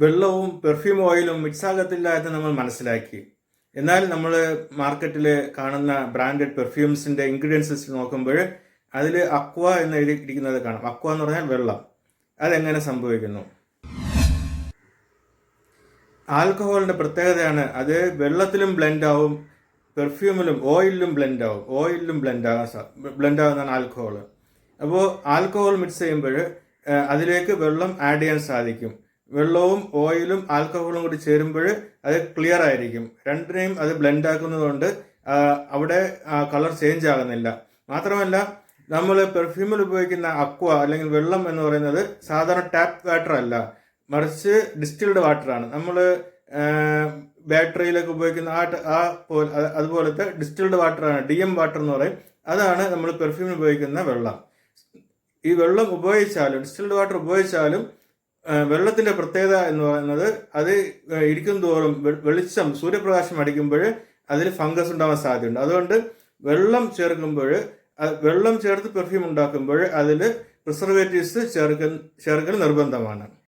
വെള്ളവും പെർഫ്യൂം ഓയിലും മിക്സ് ആകത്തില്ല എന്ന് നമ്മൾ മനസ്സിലാക്കി. എന്നാൽ നമ്മൾ മാർക്കറ്റിൽ കാണുന്ന ബ്രാൻഡഡ് പെർഫ്യൂംസിന്റെ ഇൻഗ്രീഡിയൻസ് നോക്കുമ്പോൾ അതിൽ അക്വ എന്ന് എഴുതിയിരിക്കുന്നത് കാണാം. അക്വ എന്ന് പറഞ്ഞാൽ വെള്ളം. അതെങ്ങനെ സംഭവിക്കുന്നു? ആൽക്കഹോളിന്റെ പ്രത്യേകതയാണ് അത് വെള്ളത്തിലും ബ്ലെൻഡ് ആവും പെർഫ്യൂമിലും ഓയിലിലും ബ്ലെൻഡ് ആവും. ഓയിലിലും ബ്ലെൻഡ് ആകാൻ ബ്ലെൻഡ് ആകുന്നതാണ് ആൽക്കഹോൾ അപ്പോൾ ആൽക്കഹോൾ മിക്സ് ചെയ്യുമ്പോൾ അതിലേക്ക് വെള്ളം ആഡ് ചെയ്യാൻ സാധിക്കും. വെള്ളവും ഓയിലും ആൽക്കഹോളും കൂടി ചേരുമ്പോൾ അത് ക്ലിയർ ആയിരിക്കും. രണ്ടിനെയും അത് ബ്ലെൻഡ് ആക്കുന്നതുകൊണ്ട് അവിടെ കളർ ചേഞ്ച് ആകുന്നില്ല. മാത്രമല്ല നമ്മൾ പെർഫ്യൂമിൽ ഉപയോഗിക്കുന്ന അക്വ അല്ലെങ്കിൽ വെള്ളം എന്ന് പറയുന്നത് സാധാരണ ടാപ്പ് വാട്ടർ അല്ല. മറിച്ച് ഡിസ്റ്റിൽഡ് വാട്ടറാണ് നമ്മൾ ബാറ്ററിയിലൊക്കെ ഉപയോഗിക്കുന്ന ആ ആ പോലെ അതുപോലത്തെ ഡിസ്റ്റിൽഡ് വാട്ടറാണ് ഡി എം വാട്ടർ എന്ന് പറയും. അതാണ് നമ്മൾ പെർഫ്യൂമിൽ ഉപയോഗിക്കുന്ന വെള്ളം. ഈ വെള്ളം ഉപയോഗിച്ചാലും ഡിസ്റ്റിൽഡ് വാട്ടർ ഉപയോഗിച്ചാലും ആ, വെള്ളത്തിന്റെ പ്രത്യേകത എന്ന് പറയുന്നത് അത് ഇരിക്കും തോറും വെളിച്ചം സൂര്യപ്രകാശം അടിക്കുമ്പോൾ അതിൽ ഫംഗസ് ഉണ്ടാവാൻ സാധ്യതയുണ്ട്. അതുകൊണ്ട് വെള്ളം ചേർക്കുമ്പോൾ വെള്ളം ചേർത്ത് പെർഫ്യൂം ഉണ്ടാക്കുമ്പോൾ അതിൽ പ്രിസർവേറ്റീവ്സ് ചേർക്കൽ ചേർക്കൽ നിർബന്ധമാണ്.